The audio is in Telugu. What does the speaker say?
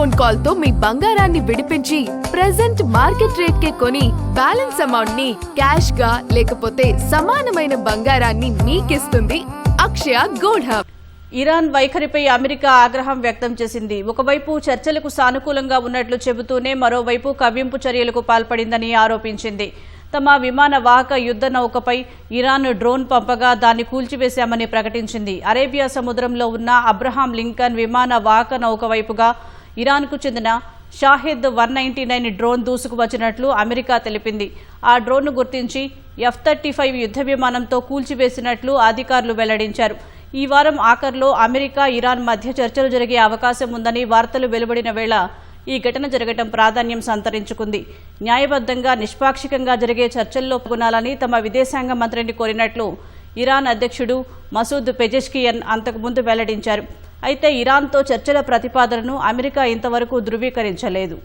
ఫోన్ కాల్తో మీ బంగారాన్ని విడిపించి ప్రెసెంట్ మార్కెట్ రేట్ కే కొని బ్యాలెన్స్ అమౌంట్ని క్యాష్గా లేకపోతే సమానమైన బంగారాన్ని మీకిస్తుంది అక్షయ గోల్డ్ హబ్ ఇరాన్ వైఖరిపై అమెరికా ఆగ్రహం వ్యక్తం చేసింది. ఒకవైపు చర్చలకు సానుకూలంగా ఉన్నట్లు చెబుతూనే మరోవైపు కవ్వింపు చర్యలకు పాల్పడిందని ఆరోపించింది. తమ విమాన వాహక యుద్ధ నౌకపై ఇరాన్ డ్రోన్ పంపగా దాన్ని కూల్చివేశామని ప్రకటించింది. అరేబియా సముద్రంలో ఉన్న అబ్రహాం లింకన్ విమాన వాహక నౌక వైపుగా ఇరాన్కు చెందిన Shahed one ninety nine drone దూసుకు వచ్చినట్లు అమెరికా తెలిపింది. ఆ డ్రోన్ను గుర్తించి ఎఫ్ థర్టీ ఫైవ్ యుద్ధ విమానంతో కూల్చివేసినట్లు అధికారులు వెల్లడించారు. ఈ వారం ఆఖర్లో అమెరికా ఇరాన్ మధ్య చర్చలు జరిగే అవకాశం ఉందని వార్తలు వెలువడిన వేళ ఈ ఘటన జరగటం ప్రాధాన్యం సంతరించుకుంది. న్యాయబద్ధంగా నిష్పాక్షికంగా జరిగే చర్చల్లో పాల్గొనాలని తమ విదేశాంగ మంత్రిని కోరినట్లు ఇరాన్ అధ్యక్షుడు మసూద్ పెజెష్కియన్ అంతకుముందు వెల్లడించారు. అయితే ఇరాన్తో చర్చల ప్రతిపాదనను అమెరికా ఇంతవరకు ధృవీకరించలేదు.